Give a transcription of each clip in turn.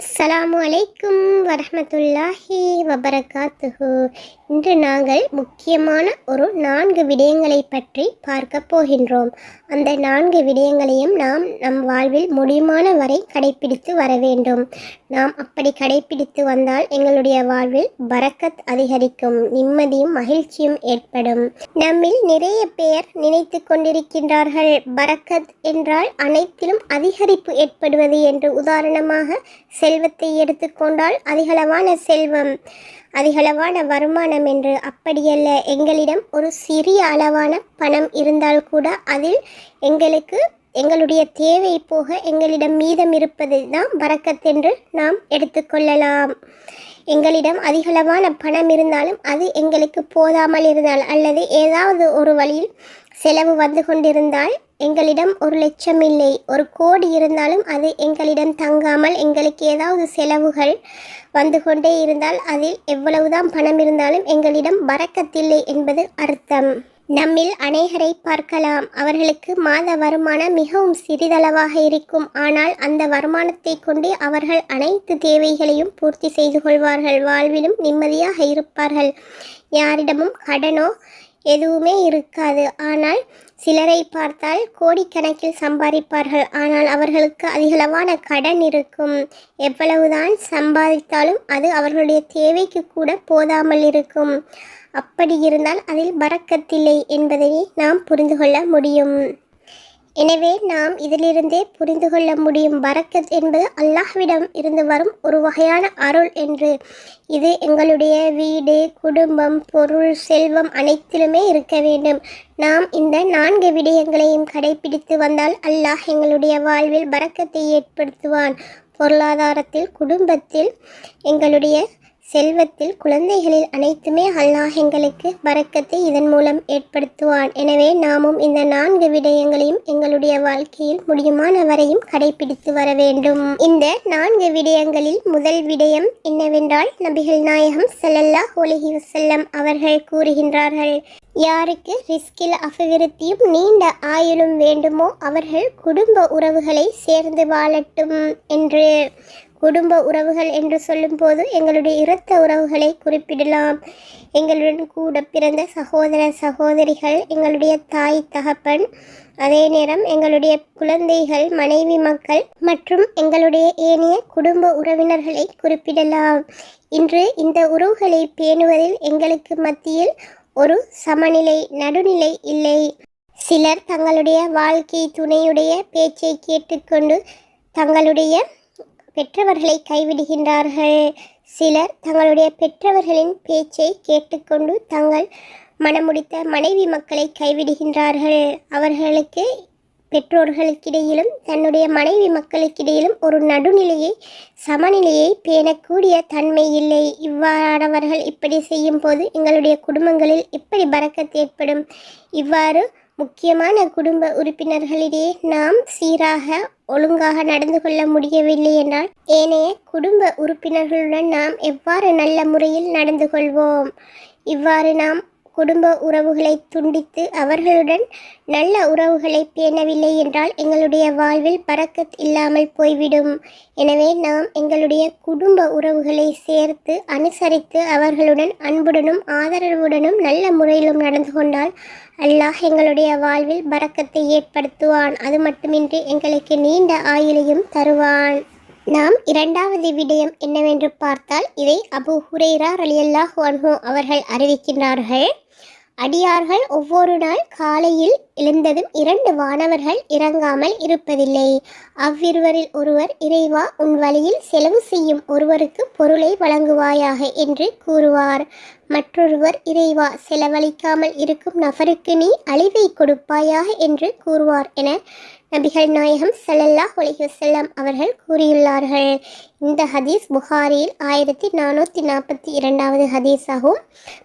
அஸ்லாம் அலைக்கும் வரமத்துல்லாஹி வபரகாத்துஹு. இன்று நாங்கள் முக்கியமான ஒரு நான்கு விடயங்களை பற்றி பார்க்க போகின்றோம். அந்த நான்கு விடயங்களையும் நாம் நம் வாழ்வில் முடியுமான வரை கடைபிடித்து வர வேண்டும். நாம் அப்படி கடைபிடித்து வந்தால் எங்களுடைய வாழ்வில் பரக்கத் அதிகரிக்கும் நிம்மதியும் மகிழ்ச்சியும் ஏற்படும். நம்மில் நிறைய பேர் நினைத்து கொண்டிருக்கின்றார்கள் பரக்கத் என்றால் அனைத்திலும் அதிகரிப்பு ஏற்படுவது என்று உதாரணமாக செல்வத்தை எடுத்துக்கொண்டால் அதிகளவான செல்வம் அதிகளவான வருமானம் என்று அப்படியல்ல. எங்களிடம் ஒரு சிறிய அளவான பணம் இருந்தால் கூட அதில் எங்களுக்கு எங்களுடைய தேவை போக எங்களிடம் மீதம் இருப்பது தான் வரக்கத்தென்று நாம் எடுத்துக்கொள்ளலாம் எங்களிடம் அதிகளவான பணம் இருந்தாலும் அது எங்களுக்கு போதாமல் இருந்தால் அல்லது ஏதாவது ஒரு வழியில் செலவு வந்து கொண்டிருந்தால் எங்களிடம் ஒரு லட்சம் இல்லை. ஒரு கோடி இருந்தாலும் அது எங்களிடம் தங்காமல் எங்களுக்கு ஏதாவது செலவுகள் வந்து கொண்டே இருந்தால் அதில் எவ்வளவுதான் பணம் இருந்தாலும் எங்களிடம் வரக்கத்தில்லை என்பது அர்த்தம். நம்மில் அநேகரை பார்க்கலாம். அவர்களுக்கு மாத வருமானம் மிகவும் சிறிதளவாக இருக்கும். ஆனால் அந்த வருமானத்தை கொண்டு அவர்கள் அனைத்து தேவைகளையும் பூர்த்தி செய்து கொள்வார்கள். வாழ்விலும் நிம்மதியாக இருப்பார்கள். யாரிடமும் கடனோ எதுவுமே இருக்காது. ஆனால் சிலரை பார்த்தால் கோடிக்கணக்கில் சம்பாதிப்பார்கள். ஆனால் அவர்களுக்கு அதிகளவான கடன் இருக்கும். எவ்வளவுதான் சம்பாதித்தாலும் அது அவர்களுடைய தேவைக்கு கூட போதாமல் இருக்கும். அப்படி இருந்தால் அதில் பறக்கத்தில்லை என்பதை நாம் புரிந்து கொள்ள முடியும். எனவே நாம் இதிலிருந்தே புரிந்து கொள்ள முடியும் பரக்கத் என்பது அல்லாஹ்விடம் இருந்து வரும் ஒரு வகையான அருள் என்று. இது எங்களுடைய வீடு குடும்பம் பொருள் செல்வம் அனைத்திலுமே இருக்க வேண்டும். நாம் இந்த நான்கு விடயங்களையும் கடைபிடித்து வந்தால் அல்லாஹ் எங்களுடைய வாழ்வில் பரக்கத்தை ஏற்படுத்துவான். பொருளாதாரத்தில் குடும்பத்தில் எங்களுடைய செல்வத்தில் குழந்தைகளில் அனைத்துமே அல்லாஹ் எங்களுக்கு பறக்கத்தை இதன் மூலம் ஏற்படுத்துவான். எனவே நாமும் இந்த நான்கு விடயங்களையும் எங்களுடைய வாழ்க்கையில் முடியுமான வரையும் கடைபிடித்து வர வேண்டும். இந்த நான்கு விடயங்களில் முதல் விடயம் என்னவென்றால் நபிகள் நாயகம் சல்லல்லா ஒலிஹி வசல்லம் அவர்கள் கூறுகின்றார்கள் யாருக்கு ரிஸ்கில் அபிவிருத்தியும் நீண்ட ஆயுளும் வேண்டுமோ அவர்கள் குடும்ப உறவுகளை சேர்ந்து வாழட்டும் என்று. குடும்ப உறவுகள் என்று சொல்லும்போது எங்களுடைய இரத்த உறவுகளை குறிப்பிடலாம். எங்களுடன் கூட பிறந்த சகோதர சகோதரிகள் எங்களுடைய தாய் தகப்பன் அதே நேரம் எங்களுடைய குழந்தைகள் மனைவி மக்கள் மற்றும் எங்களுடைய ஏனைய குடும்ப உறவினர்களை குறிப்பிடலாம். இன்று இந்த உறவுகளை பேணுவதில் எங்களுக்கு மத்தியில் ஒரு சமநிலை நடுநிலை இல்லை. சிலர் தங்களுடைய வாழ்க்கை துணையுடைய பேச்சை கேட்டுக்கொண்டு தங்களுடைய பெற்றவர்களை கைவிடுகின்றார்கள். சிலர் தங்களுடைய பெற்றவர்களின் பேச்சை கேட்டுக்கொண்டு தங்கள் மனமுடித்த மனைவி மக்களை கைவிடுகின்றார்கள். அவர்களுக்கு பெற்றோர்களுக்கிடையிலும் தன்னுடைய மனைவி மக்களுக்கிடையிலும் ஒரு நடுநிலையை சமநிலையை பேணக்கூடிய தன்மை இல்லை. இவ்வாறானவர்கள் இப்படி செய்யும் போது எங்களுடைய குடும்பங்களில் எப்படி பறக்கத்து ஏற்படும். இவ்வாறு முக்கியமான குடும்ப உறுப்பினர்களிடையே நாம் சீராக ஒழுங்காக நடந்து கொள்ள முடியவில்லை என்றால் ஏனைய குடும்ப உறுப்பினர்களுடன் நாம் எவ்வாறு நல்ல முறையில் நடந்து கொள்வோம்? இவ்வாறு நாம் குடும்ப உறவுகளை துண்டித்து அவர்களுடன் நல்ல உறவுகளை பேணவில்லை என்றால் எங்களுடைய வாழ்வில் பறக்கத் இல்லாமல் போய்விடும். எனவே நாம் எங்களுடைய குடும்ப உறவுகளை சேர்த்து அனுசரித்து அவர்களுடன் அன்புடனும் ஆதரவுடனும் நல்ல முறையிலும் நடந்து கொண்டால் அல்லாஹ் எங்களுடைய வாழ்வில் பறக்கத்தை ஏற்படுத்துவான். அது மட்டுமின்றி எங்களுக்கு நீண்ட ஆயுளையும் தருவான். நாம் இரண்டாவது விடயம் என்னவென்று பார்த்தால் இதை அபு ஹுரைரா ரலியல்லாஹ் அவர்கள் அறிவிக்கின்றார்கள். அடியார்கள் ஒவ்வொரு நாள் காலையில் எழுந்ததும் இரண்டு வானவர்கள் இறங்காமல் இருப்பதில்லை. அவ்விருவரில் ஒருவர் இறைவா உன் வழியில் செலவு செய்யும் ஒருவருக்கு பொருளை வழங்குவாயாக என்று கூறுவார். மற்றொருவர் இறைவா செலவழிக்காமல் இருக்கும் நபருக்கு நீ அழிவை கொடுப்பாயாக என்று கூறுவார் என நபிகள் நாயகம் ஸல்லல்லாஹு ஒலிஹசல்லாம் அவர்கள் கூறியுள்ளார்கள். இந்த ஹதீஸ் புகாரியில் ஆயிரத்தி நானூற்றி நாற்பத்தி இரண்டாவது ஹதீஸாகவும்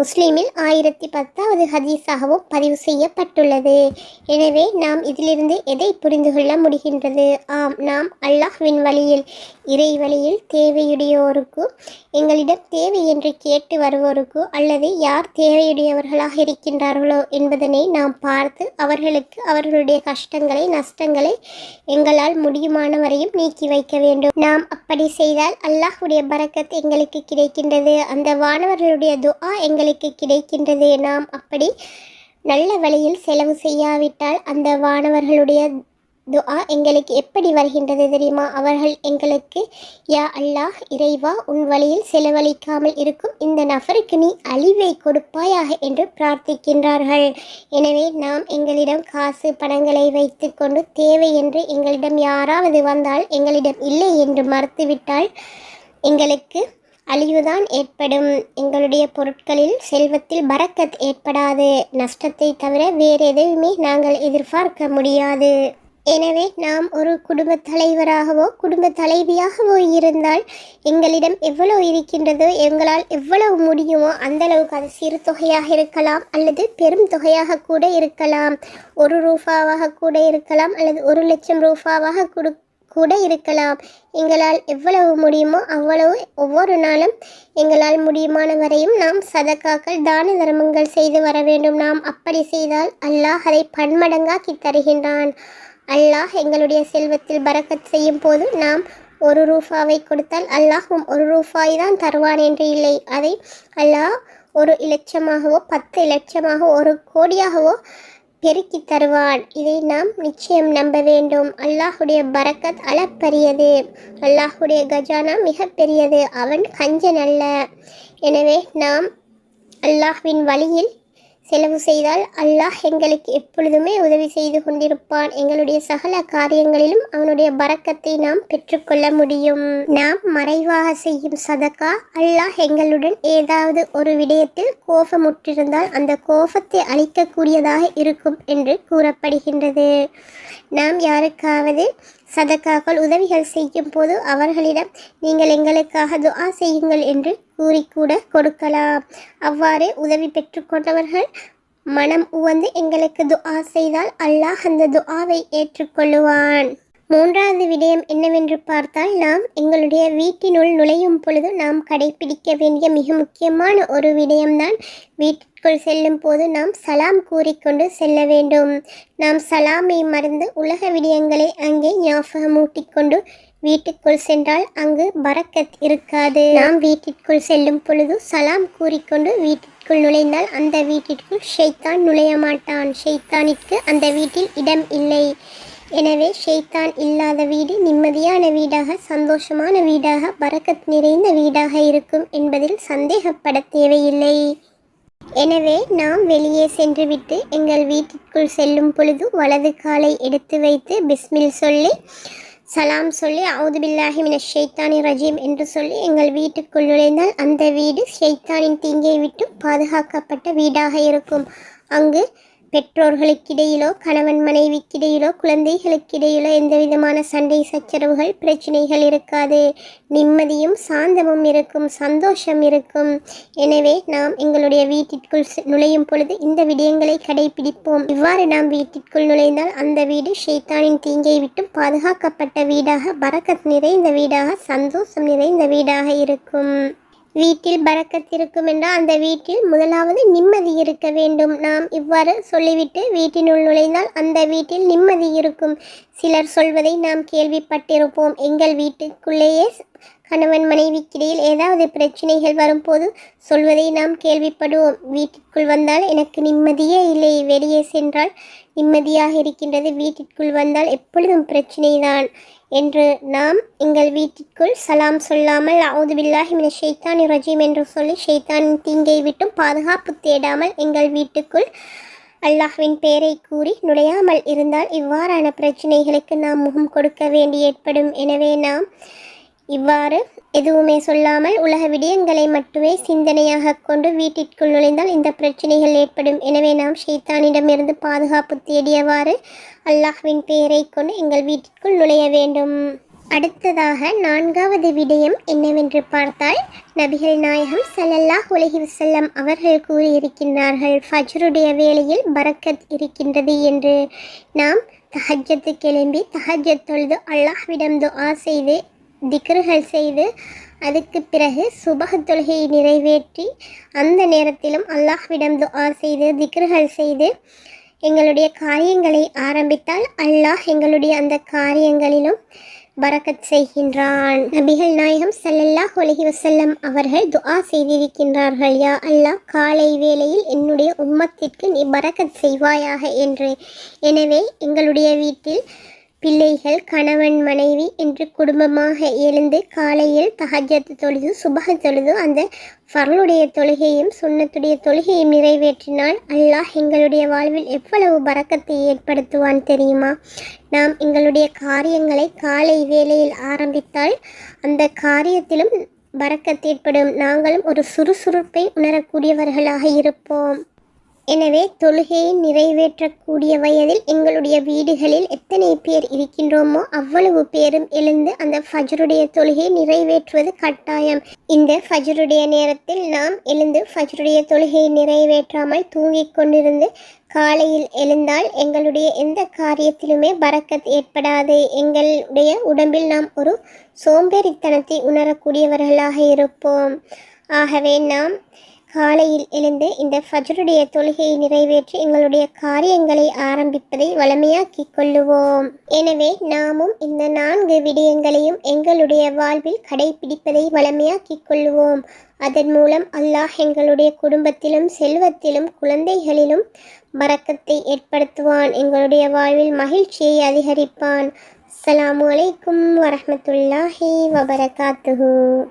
முஸ்லீமில் ஆயிரத்தி பத்தாவது ஹதீஸாகவும் பதிவு செய்யப்பட்டுள்ளது. எனவே நாம் இதிலிருந்து எதை புரிந்து கொள்ள முடிகின்றது? ஆம் நாம் அல்லாஹ்வின் வழியில் இறை வழியில் தேவையுடையோருக்கு எங்களிடம் தேவை என்று கேட்டு வருவோருக்கு அல்லது யார் தேவையுடையவர்களாக இருக்கின்றார்களோ என்பதனை நாம் பார்த்து அவர்களுக்கு அவர்களுடைய கஷ்டங்களை நஷ்டங்களை எங்களால் முடியுமான வரையும் நீக்கி வைக்க வேண்டும். நாம் அப்படி செய்தால் அல்லாஹுடைய பரக்கத் எங்களுக்கு கிடைக்கின்றது அந்த வானவர்களுடைய துஆ எங்களுக்கு கிடைக்கின்றது. நாம் அப்படி நல்ல வழியில் செலவு செய்யாவிட்டால் அந்த வானவர்களுடைய துஆ எங்களுக்கு எப்படி வருகின்றது தெரியுமா? அவர்கள் எங்களுக்கு யா அல்லாஹ் இறைவா உன் வழியில் செலவழிக்காமல் இருக்கும் இந்த நபருக்கு நீ அழிவை கொடுப்பாயாக என்று பிரார்த்திக்கின்றார்கள். எனவே நாம் எங்களிடம் காசு பணங்களை வைத்துக்கொண்டு தேவை என்று எங்களிடம் யாராவது வந்தால் எங்களிடம் இல்லை என்று மறுத்துவிட்டால் எங்களுக்கு அழிவுதான் ஏற்படும். எங்களுடைய பொருட்களில் செல்வத்தில் பரக்கத் ஏற்படாது. நஷ்டத்தை தவிர வேறு எதையுமே நாங்கள் எதிர்பார்க்க முடியாது. எனவே நாம் ஒரு குடும்ப தலைவராகவோ குடும்ப தலைவியாகவோ இருந்தால் எங்களிடம் எவ்வளவு இருக்கின்றதோ எங்களால் எவ்வளவு முடியுமோ அந்தளவுக்கு அது சிறு தொகையாக இருக்கலாம் அல்லது பெரும் தொகையாக கூட இருக்கலாம். ஒரு ரூபாவாக கூட இருக்கலாம் அல்லது ஒரு லட்சம் ரூபாவாக கொடு கூட இருக்கலாம். எங்களால் எவ்வளவு முடியுமோ அவ்வளவு ஒவ்வொரு நாளும் எங்களால் முடியுமான வரையும் நாம் சதக்காக்கள் தான தர்மங்கள் செய்து வர வேண்டும். நாம் அப்படி செய்தால் அல்லாஹ் அதை பன்மடங்காக்கி தருகின்றான். அல்லாஹ் எங்களுடைய செல்வத்தில் பரக்கத் செய்யும் போது நாம் ஒரு ரூஃபாவை கொடுத்தால் அல்லாஹும் ஒரு ரூபாய் தான் தருவான் என்று இல்லை. அதை அல்லாஹ் ஒரு இலட்சமாகவோ பத்து இலட்சமாகவோ ஒரு கோடியாகவோ பெருக்கி தருவான். இதை நாம் நிச்சயம் நம்ப வேண்டும். அல்லாஹுடைய பரக்கத் அளப்பரியது. அல்லாஹுடைய கஜானா மிகப்பெரியது அவன் கஞ்சன் அல்ல. எனவே நாம் அல்லாஹ்வின் வழியில் செலவு செய்தால் அல்லாஹ் எங்களுக்கு எப்பொழுதுமே உதவி செய்து கொண்டிருப்பான். எங்களுடைய சகல காரியங்களிலும் அவனுடைய பரக்கத்தை நாம் பெற்றுக்கொள்ள முடியும். நாம் மறைவாக செய்யும் சதக்கா அல்லாஹ் எங்களுடன் ஏதாவது ஒரு விடயத்தில் கோபமுற்றிருந்தால் அந்த கோபத்தை அழிக்கக்கூடியதாக இருக்கும் என்று கூறப்படுகின்றது. நாம் யாருக்காவது சதக்காக்கள் உதவிகள் செய்யும் போது அவர்களிடம் நீங்கள் எங்களுக்காக துஆ செய்யுங்கள் என்று கூறிக்கூட கொடுக்கலாம். அவ்வாறு உதவி பெற்றுக்கொண்டவர்கள் மனம் உவந்து எங்களுக்கு துஆ செய்தால் அல்லாஹ் அந்த துஆவை ஏற்றுக்கொள்ளுவான். மூன்றாவது விடயம் என்னவென்று பார்த்தால் நாம் எங்களுடைய வீட்டினுள் நுழையும் பொழுது நாம் கடைபிடிக்க வேண்டிய மிக முக்கியமான ஒரு விடயம்தான் வீட்டிற்குள் செல்லும் போது நாம் சலாம் கூறிக்கொண்டு செல்ல வேண்டும். நாம் சலாமை மறந்து உலக விடயங்களை அங்கே ஞாபகமூட்டிக்கொண்டு வீட்டுக்குள் சென்றால் அங்கு பரக்கத் இருக்காது. நாம் வீட்டிற்குள் செல்லும் பொழுது சலாம் கூறிக்கொண்டு வீட்டிற்குள் நுழைந்தால் அந்த வீட்டிற்குள் ஷைத்தான் நுழைய மாட்டான் ஷைத்தானிற்கு அந்த வீட்டில் இடம் இல்லை. எனவே ஷெய்தான் இல்லாத வீடு நிம்மதியான வீடாக சந்தோஷமான வீடாக பரக்கத் நிறைந்த வீடாக இருக்கும் என்பதில் சந்தேகப்பட தேவையில்லை. எனவே நாம் வெளியே சென்றுவிட்டு எங்கள் வீட்டிற்குள் செல்லும் பொழுது வலது காலை எடுத்து வைத்து பிஸ்மில் சொல்லி சலாம் சொல்லி அவுது பில்லாஹி மின ஷெய்தானி ரஜீம் என்று சொல்லி எங்கள் வீட்டுக்குள் நுழைந்தால் அந்த வீடு ஷெய்தானின் தீங்கை விட்டு பாதுகாக்கப்பட்ட வீடாக இருக்கும். அங்கு பெற்றோர்களுக்கிடையிலோ கணவன் மனைவிக்கிடையிலோ குழந்தைகளுக்கிடையிலோ எந்த விதமான சண்டை சச்சரவுகள் பிரச்சனைகள் இருக்காது. நிம்மதியும் சாந்தமும் இருக்கும் சந்தோஷம் இருக்கும். எனவே நாம் எங்களுடைய வீட்டிற்குள் நுழையும் பொழுது இந்த விடயங்களை கடைபிடிப்போம். இவ்வாறு நாம் வீட்டிற்குள் நுழைந்தால் அந்த வீடு ஷெய்தானின் தீங்கை விட்டும் பாதுகாக்கப்பட்ட வீடாக பரக்கத் நிறைந்த வீடாக சந்தோஷம் நிறைந்த வீடாக இருக்கும். வீட்டில் பறக்கத் இருக்கும் என்றால் அந்த வீட்டில் முதலாவது நிம்மதி இருக்க வேண்டும். நாம் இவ்வாறு சொல்லிவிட்டு வீட்டினுள் நுழைந்தால் அந்த வீட்டில் நிம்மதி இருக்கும். சிலர் சொல்வதை நாம் கேள்விப்பட்டிருப்போம். எங்கள் வீட்டுக்குள்ளேயே கணவன் மனைவிக்கிடையில் ஏதாவது பிரச்சனைகள் வரும்போது சொல்வதை நாம் கேள்விப்படுவோம். வீட்டிற்குள் வந்தால் எனக்கு நிம்மதியே இல்லை. வெளியே சென்றால் நிம்மதியாக இருக்கின்றது. வீட்டிற்குள் வந்தால் எப்பொழுதும் பிரச்சனைதான். என்று நாம் எங்கள் வீட்டிற்குள் சலாம் சொல்லாமல் அவுது பில்லாஹி மின ரஜீம் என்று சொல்லி ஷெய்தானின் தீங்கை விட்டும் பாதுகாப்பு தேடாமல் எங்கள் வீட்டுக்குள் அல்லாஹ்வின் பெயரை கூறி நுழையாமல் இருந்தால் இவ்வாறான பிரச்சனைகளுக்கு நாம் முகம் கொடுக்க வேண்டி ஏற்படும். எனவே நாம் இவ்வாறு எதுவுமே சொல்லாமல் உலக விடயங்களை மட்டுமே சிந்தனையாக கொண்டு வீட்டிற்குள் நுழைந்தால் இந்த பிரச்சனைகள் ஏற்படும். எனவே நாம் ஷைத்தானிடமிருந்து பாதுகாப்பு தேடியவாறு அல்லாஹ்வின் பெயரை கொண்டு எங்கள் வீட்டிற்குள் நுழைய வேண்டும். அடுத்ததாக நான்காவது விடயம் என்னவென்று பார்த்தால் நபிகள் நாயகம் சல்லல்லாஹ் உலகி செல்லம் அவர்கள் கூறியிருக்கின்றார்கள் ஃபஜ்ருடைய வேளையில் பரக்கத் இருக்கின்றது என்று. நாம் தஹஜத்து கிளம்பி தஹஜத் தொழுது அல்லாஹ்விடம் துஆ செய்து திக்ருகள் செய்து அதுக்கு பிறகு சுபஹ் தொழுகையை நிறைவேற்றி அந்த நேரத்திலும் அல்லாஹ்விடம் துஆ செய்து திக்ருகள் செய்து எங்களுடைய காரியங்களை ஆரம்பித்தால் அல்லாஹ் எங்களுடைய அந்த காரியங்களிலும் பரக்கத் செய்கின்றான். நபிகள் நாயகம் சல்லல்லா அலைஹி வசல்லம் அவர்கள் துஆ செய்திருக்கின்றார்கள் யா அல்லாஹ் காலை வேளையில் என்னுடைய உம்மத்திற்கு நீ பரக்கத் செய்வாயாக? என்று. எனவே எங்களுடைய வீட்டில் பிள்ளைகள் கணவன் மனைவி என்று குடும்பமாக எழுந்து காலையில் தஹஜ்ஜத் தொழுது சுபக தொழுது அந்த ஃபர்லுடைய தொழுகையும் சுன்னத்துடைய தொழுகையும் நிறைவேற்றினால் அல்லாஹ் எங்களுடைய வாழ்வில் எவ்வளவு பறக்கத்தை ஏற்படுத்துவான் தெரியுமா? நாம் எங்களுடைய காரியங்களை காலை வேளையில் ஆரம்பித்தால் அந்த காரியத்திலும் பறக்கத்தேற்படும் நாங்களும் ஒரு சுறுசுறுப்பை உணரக்கூடியவர்களாக இருப்போம். எனவே தொழுகையை நிறைவேற்றக்கூடிய வயதில் எங்களுடைய வீடுகளில் எத்தனை பேர் இருக்கின்றோமோ அவ்வளவு பேரும் எழுந்து அந்த ஃபஜ்ருடைய தொழுகையை நிறைவேற்றுவது கட்டாயம். இந்த ஃபஜ்ருடைய நேரத்தில் நாம் எழுந்து ஃபஜ்ருடைய தொழுகையை நிறைவேற்றாமல் தூங்கிக் கொண்டிருந்து காலையில் எழுந்தால் எங்களுடைய எந்த காரியத்திலுமே பறக்கத் ஏற்படாது. எங்களுடைய உடம்பில் நாம் ஒரு சோம்பேறித்தனத்தை உணரக்கூடியவர்களாக இருப்போம். ஆகவே நாம் காலையில் எழுந்து இந்த ஃபஜ்ருடைய தொழுகையை நிறைவேற்றி எங்களுடைய காரியங்களை ஆரம்பிப்பதை வளமையாக்கிக் கொள்ளுவோம். எனவே நாமும் இந்த நான்கு விடயங்களையும் எங்களுடைய வாழ்வில் கடைபிடிப்பதை வளமையாக்கிக் கொள்ளுவோம். அதன் மூலம் அல்லாஹ் எங்களுடைய குடும்பத்திலும் செல்வத்திலும் குழந்தைகளிலும் பரக்கத்தை ஏற்படுத்துவான். எங்களுடைய வாழ்வில் மகிழ்ச்சியை அதிகரிப்பான். அஸ்ஸலாமு அலைக்கும் வரமத்துல்லாஹி வபரகாத்துஹு.